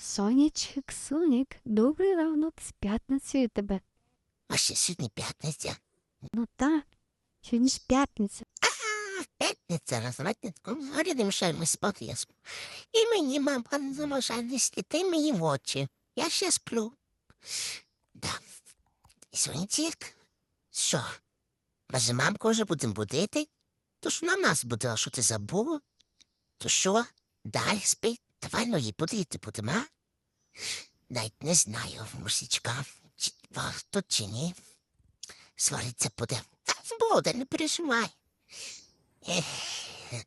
Сонячик, соняк, добрий ранок з п'ятницею тебе. А ще сьогодні п'ятниця. Ну так, сьогодні ж п'ятниця. А, п'ятниця, розрадниця. Горі не мішаємо спати. І мені, мамка, не заважає не мені в очі. Я ще сплю. Да. Сьогодні. Що? Може, мамку вже будемо будити? То ж вона нас будила, що ти забула? То що? Дай спи. Давай її будити будемо? Навіть не знаю, мусічка, чи варто чи ні. Свариться буде. Буде, не переживай. Ех,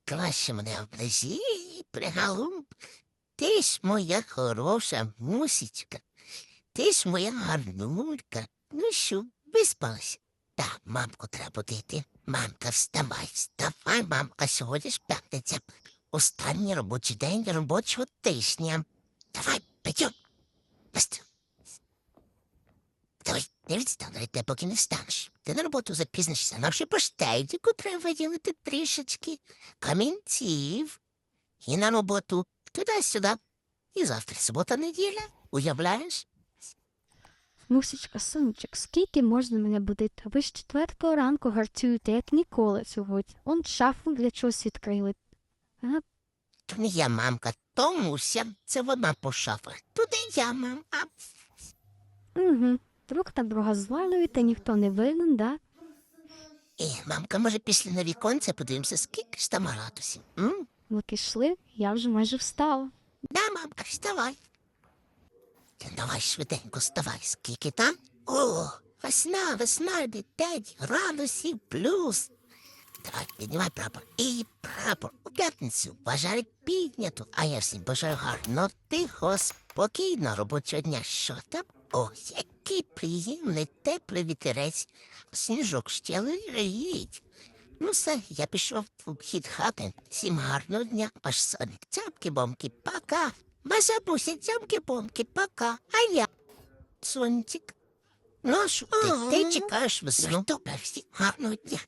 краще мене облизі, пригалум. Ти ж моя хороша мусічка. Ти ж моя гарнулька. Ну що, виспалась? Так, мамку треба будити. Мамка, вставай, вставай, мамка, сьогодні ж п'ятниця. Останній робочий день робочого тижня. Давай, пойдем. Быстро. Давай, не відставляйте, поки не встанеш. Ти на роботу запізнишся, нам ще поштейдику треба виділити трішечки. Камінців. І на роботу туди-сюди. І завтра субота неділя. Уявляєш? Мусічка, сонечок, скільки можна мене будити? Ви з четвертого ранку гарцюєте, як ніколи сьогодні. Он шафу для чогось відкрили. Не я, мамка, то Муся. Це вона по шафах. Туди я, мам. А угу. Друг та друга звалюєте, ніхто не винен, да? І, мамка, може, після на віконце подивимося, скільки ж там градусів. М? Пішли, я вже майже встала. Да, мамка, вставай. Та давай швиденько вставай, скільки там? О, весна, весна, дитять, градусів плюс. Давай, піднімай прапор. І прапор у п'ятницю. Бажаю підняту. А я всім бажаю гарно, тихо, спокійно робочого дня. Що там? О, який приємний теплий вітерець. Сніжок ще лежить. Ну все, я пішов в хід хати. Всім гарного дня. Ваш соник. Цямки-бомки, пока. Маша буся, цямки-бомки, пока. А я, сончик. Ну, що ти, ти чекаєш весну? Добре, всім гарного дня.